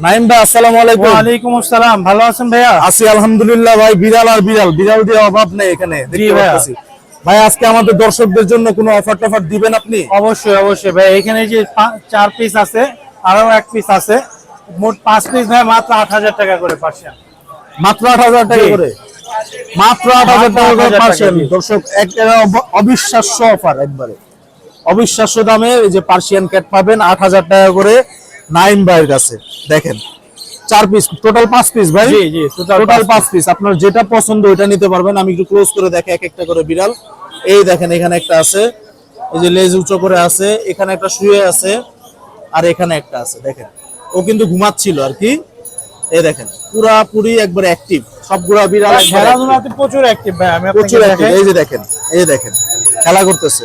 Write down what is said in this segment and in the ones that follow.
নাইম ভাই আসসালামু আলাইকুম। ওয়ালাইকুম আসসালাম ভালো আছেন ভাইয়া? আছি আলহামদুলিল্লাহ ভাই বিড়াল আর বিড়াল বিড়াল দিয়ে অভাব নেই এখানে দেখতে পাচ্ছি। ভাই আজকে আমাদের দর্শকদের জন্য কোনো অফার টফার দিবেন আপনি? অবশ্যই অবশ্যই ভাই এখানে যে চার পিস আছে আরও এক পিস আছে মোট পাঁচ পিস ভাই মাত্র আট হাজার টাকা করে পার্সিয়ান মাত্র আট হাজার টাকা করে? মাত্র আট হাজার টাকা করে 8,000 পার্সিয়ান দর্শক এক অব- অবিশ্বাস্য অফার একবারে। অবিশ্বাস্য দামে যে পার্সিয়ান ক্যাট পাবেন আট হাজার টাকা করে। নাইম ভাইয়ের কাছে দেখেন। চার পিস টোটাল পাঁচ পিস ভাই? জি, জি, টোটাল পাঁচ পিস আপনার যেটা পছন্দ ওইটা নিতে পারবেন। আমি একটু ক্লোজ করে দেখে এক একটা করে বিড়াল। এই দেখেন এখানে একটা আছে। এই যে লেজ উঁচু করে আছে এখানে একটা শুয়ে আছে আর এখানে একটা আছে দেখেন। ও কিন্তু ঘুমাচ্ছিল আর কি। এই দেখেন পুরাপুরি একবার অ্যাক্টিভ সবগুলা বিড়াল। খেলাধুলাতে প্রচুর অ্যাক্টিভ ভাই আমি আপনাকে প্রচুর। দেখাই। এই যে দেখেন এই দেখেন খেলা করতেছে।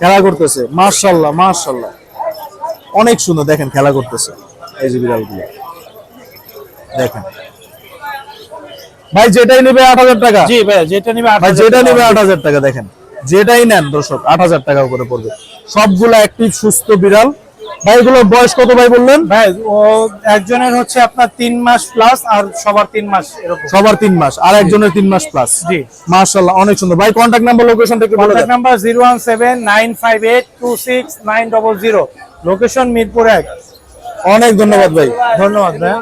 খেলা করতেছে। মার্শাল্লাহ মার্শাল্লাহ অনেক সুন্দর দেখেন খেলা করতেছে। এই যে বিড়ালগুলো। দেখেন। ভাই যেটাই নেবে আট হাজার টাকা। জি ভাই যেটা নেবে ভাই যেটা নেবে আট হাজার টাকা দেখেন। যেটাই নেন দর্শক আট হাজার টাকা করে পড়বে। সবগুলা একটি সুস্থ বিড়াল। ভাই বয়স কত ভাই বললেন? ভাই ও একজনের হচ্ছে আপনার তিন মাস প্লাস আর সবার তিন মাস এরকম। সবার তিন মাস আর একজনের তিন মাস প্লাস জি। মার্শাল্লাহ অনেক সুন্দর। ভাই কন্ট্যাক্ট নাম্বার লোকেশনটা একটু বলে contact number zero one seven nine five eight two six nine double zero location Mirpur এক। অনেক ধন্যবাদ ভাই। ধন্যবাদ ভাই।